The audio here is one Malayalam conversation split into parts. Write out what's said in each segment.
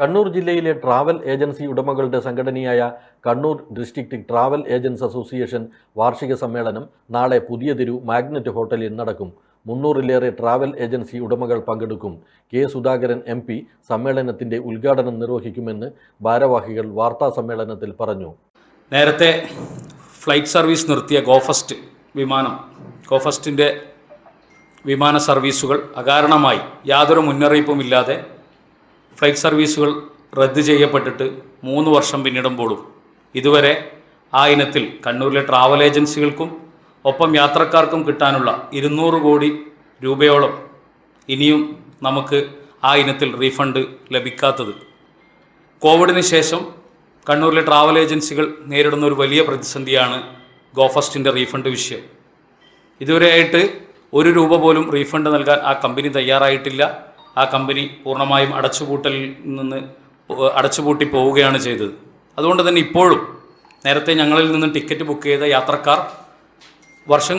കണ്ണൂർ ജില്ലയിലെ ട്രാവൽ ഏജൻസി ഉടമകളുടെ സംഘടനയായ Kannur district travel agents association വാർഷിക സമ്മേളനം നാളെ പുതിയ തിരു മാഗ്നറ്റ് ഹോട്ടലിൽ നടക്കും. മുന്നൂറിലേറെ ട്രാവൽ ഏജൻസി ഉടമകൾ പങ്കെടുക്കും. കെ സുധാകരൻ എം പി സമ്മേളനത്തിന്റെ ഉദ്ഘാടനം നിർവഹിക്കുമെന്ന് ഭാരവാഹികൾ വാർത്താ സമ്മേളനത്തിൽ പറഞ്ഞു. നേരത്തെ ഫ്ലൈറ്റ് സർവീസ് നിർത്തിയ ഗോഫസ്റ്റ് വിമാനം ഗോഫസ്റ്റിന്റെ വിമാന സർവീസുകൾ അകാരണമായി യാതൊരു മുന്നറിയിപ്പുമില്ലാതെ ഫ്ലൈറ്റ് സർവീസുകൾ റദ്ദ് ചെയ്യപ്പെട്ടിട്ട് മൂന്ന് വർഷം പിന്നിടുമ്പോഴും ഇതുവരെ ആ ഇനത്തിൽ കണ്ണൂരിലെ ട്രാവൽ ഏജൻസികൾക്കും ഒപ്പം യാത്രക്കാർക്കും കിട്ടാനുള്ള ഇരുന്നൂറ് കോടി രൂപയോളം ഇനിയും നമുക്ക് ആ ഇനത്തിൽ റീഫണ്ട് ലഭിക്കാത്തത്. കോവിഡിന് ശേഷം കണ്ണൂരിലെ ട്രാവൽ ഏജൻസികൾ നേരിടുന്ന ഒരു വലിയ പ്രതിസന്ധിയാണ് ഗോഫസ്റ്റിന്റെ റീഫണ്ട് വിഷയം. ഇതുവരെയായിട്ട് ഒരു രൂപ പോലും റീഫണ്ട് നൽകാൻ ആ കമ്പനി തയ്യാറായിട്ടില്ല. ആ കമ്പനി പൂർണമായും അടച്ചുപൂട്ടലിൽ നിന്ന് അടച്ചുപൂട്ടി പോവുകയാണ് ചെയ്തത്. അതുകൊണ്ട് തന്നെ ഇപ്പോഴും നേരത്തെ ഞങ്ങളിൽ നിന്ന് ടിക്കറ്റ് ബുക്ക് ചെയ്ത യാത്രക്കാർ വർഷം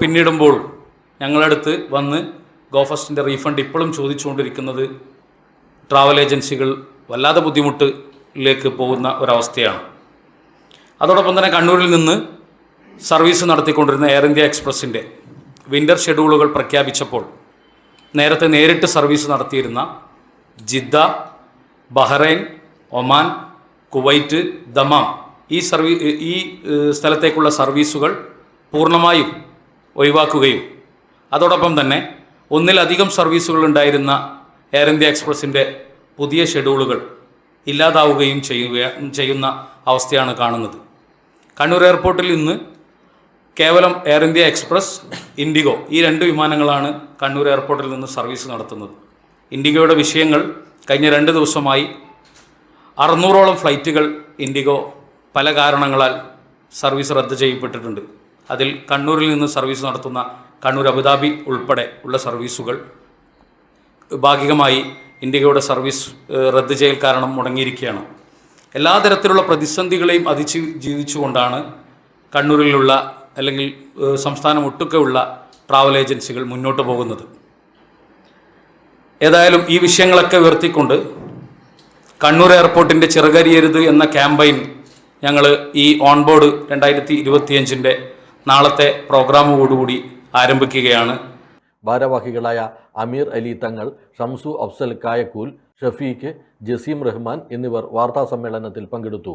പിന്നിടുമ്പോഴും ഞങ്ങളടുത്ത് വന്ന് ഗോഫസ്റ്റിന്റെ റീഫണ്ട് ഇപ്പോഴും ചോദിച്ചുകൊണ്ടിരിക്കുന്നത് ട്രാവൽ ഏജൻസികൾ വല്ലാതെ ബുദ്ധിമുട്ടിലേക്ക് പോകുന്ന ഒരവസ്ഥയാണ്. അതോടൊപ്പം തന്നെ കണ്ണൂരിൽ നിന്ന് സർവീസ് നടത്തിക്കൊണ്ടിരുന്ന എയർ ഇന്ത്യ എക്സ്പ്രസിന്റെ വിന്റർ ഷെഡ്യൂളുകൾ പ്രഖ്യാപിച്ചപ്പോൾ നേരത്തെ നേരിട്ട് സർവീസ് നടത്തിയിരുന്ന Jeddah Bahrain Oman Kuwait Dammam ഈ സർവീ ഈ സ്ഥലത്തേക്കുള്ള സർവീസുകൾ പൂർണമായും ഒഴിവാക്കുകയും അതോടൊപ്പം തന്നെ ഒന്നിലധികം സർവീസുകൾ ഉണ്ടായിരുന്ന എയർ ഇന്ത്യ എക്സ്പ്രസിന്റെ പുതിയ ഷെഡ്യൂളുകൾ ഇല്ലാതാവുകയും ചെയ്യുക ചെയ്യുന്ന അവസ്ഥയാണ് കാണുന്നത്. കണ്ണൂർ എയർപോർട്ടിൽ ഇന്ന് കേവലം എയർ ഇന്ത്യ എക്സ്പ്രസ് ഇൻഡിഗോ ഈ രണ്ട് വിമാനങ്ങളാണ് കണ്ണൂർ എയർപോർട്ടിൽ നിന്ന് സർവീസ് നടത്തുന്നത്. ഇൻഡിഗോയുടെ വിഷയങ്ങൾ കഴിഞ്ഞ രണ്ട് ദിവസമായി അറുന്നൂറോളം ഫ്ലൈറ്റുകൾ ഇൻഡിഗോ പല കാരണങ്ങളാൽ സർവീസ് റദ്ദ് ചെയ്യപ്പെട്ടിട്ടുണ്ട്. അതിൽ കണ്ണൂരിൽ നിന്ന് സർവീസ് നടത്തുന്ന കണ്ണൂർ അബുദാബി ഉൾപ്പെടെ ഉള്ള സർവീസുകൾ ഭാഗികമായി ഇൻഡിഗോയുടെ സർവീസ് റദ്ദ് ചെയ്യൽ കാരണം മുടങ്ങിയിരിക്കുകയാണ്. എല്ലാ തരത്തിലുള്ള പ്രതിസന്ധികളെയും അതിജീവിച്ചുകൊണ്ടാണ് കണ്ണൂരിലുള്ള അല്ലെങ്കിൽ സംസ്ഥാനം ഒട്ടുക്കെയുള്ള ട്രാവൽ ഏജൻസികൾ മുന്നോട്ട് പോകുന്നത്. ഏതായാലും ഈ വിഷയങ്ങളൊക്കെ ഉയർത്തിക്കൊണ്ട് കണ്ണൂർ എയർപോർട്ടിന്റെ ചിറകരിയരുത് എന്ന ക്യാമ്പയിൻ ഞങ്ങൾ ഈ ഓൺബോർഡ് രണ്ടായിരത്തി ഇരുപത്തിയഞ്ചിന്റെ നാളത്തെ പ്രോഗ്രാമോടുകൂടി ആരംഭിക്കുകയാണ്. ഭാരവാഹികളായ അമീർ അലി തങ്ങൾ ഷംസു അഫ്സൽ കായക്കൂൽ ഷഫീഖ് ജസീം റഹ്മാൻ എന്നിവർ വാർത്താ സമ്മേളനത്തിൽ പങ്കെടുത്തു.